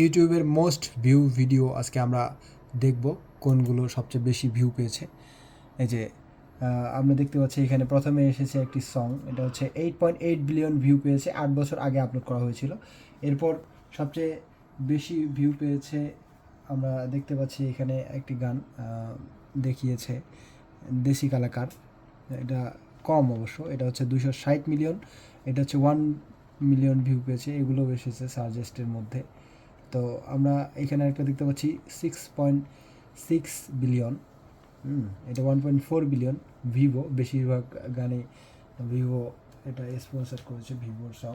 ইউটিউবের most view video আজকে আমরা দেখব কোনগুলো সবচেয়ে বেশি ভিউ পেয়েছে। এই যে আমরা দেখতে পাচ্ছি এখানে প্রথমে এসেছে একটি সং এটা হচ্ছে eight point eight billion view পেয়েছে, আট বছর আগে আপলোড করা হয়েছিল। এরপর সবচেয়ে বেশি ভিউ পেয়েছে, আমরা দেখতে পাচ্ছি এখানে একটি গান দেখিয়েছে দেশি কালাকার। এটা কম অবশ্য, এটা হচ্ছে দুশো ষাট মিলিয়ন এটা হচ্ছে ওয়ান মিলিয়ন ভিউ পেয়েছে, এগুলোও এসেছে সাজেস্টের মধ্যে। তো আমরা এখানে একটা দেখতে পাচ্ছি সিক্স পয়েন্ট সিক্স বিলিয়ন এটা one point four billion Vivo বেশিরভাগ গানে ভিভো এটা স্পন্সর করেছে ভিভোর সং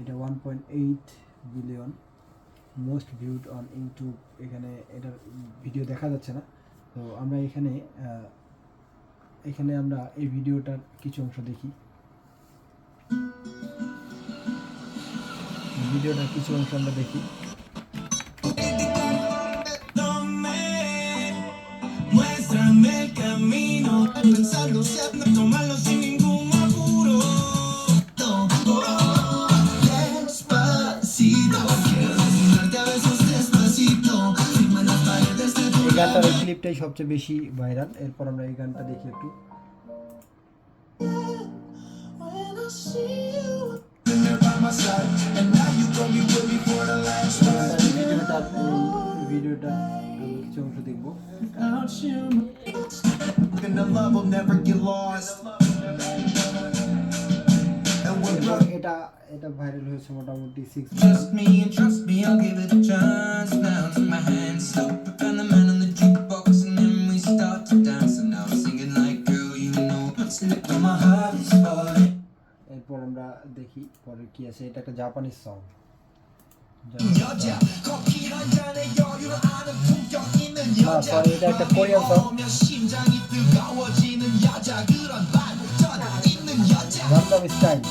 এটা one point eight billion most viewed on YouTube এখানে এটার ভিডিও দেখা যাচ্ছে না। তো আমরা এখানে এখানে আমরা এই ভিডিওটার কিছু অংশ দেখি। ভিডিওটা কিছু অংশ আমরা দেখি। গানটার সবচেয়ে বেশি ভাইরাল এরপর আমরা এই গানটা দেখি একটু। you gon' be with me for the last ride. এই ভিডিওটার এই ভিডিওটা আমি কিছু অংশ দেখবো Without you, and the love will never get lost. And we're এরপর এটা এটা ভাইরাল হয়েছে মোটামুটি six Trust me and trust me, I'll give it a chance. Now take my hand, slow and the man on the jukebox, and then we start to dance. And now I'm singing like, girl, you know what's in it. My heart is falling. এরপর আমরা দেখি পরে কি আছে এটা একটা Japanese song 여자 커피 한 잔에 여유를 아는 품격 있는 여자. 마음이 심장이 뜨거워지는 여자 그런 반전 있는 여자. 남자의 스타일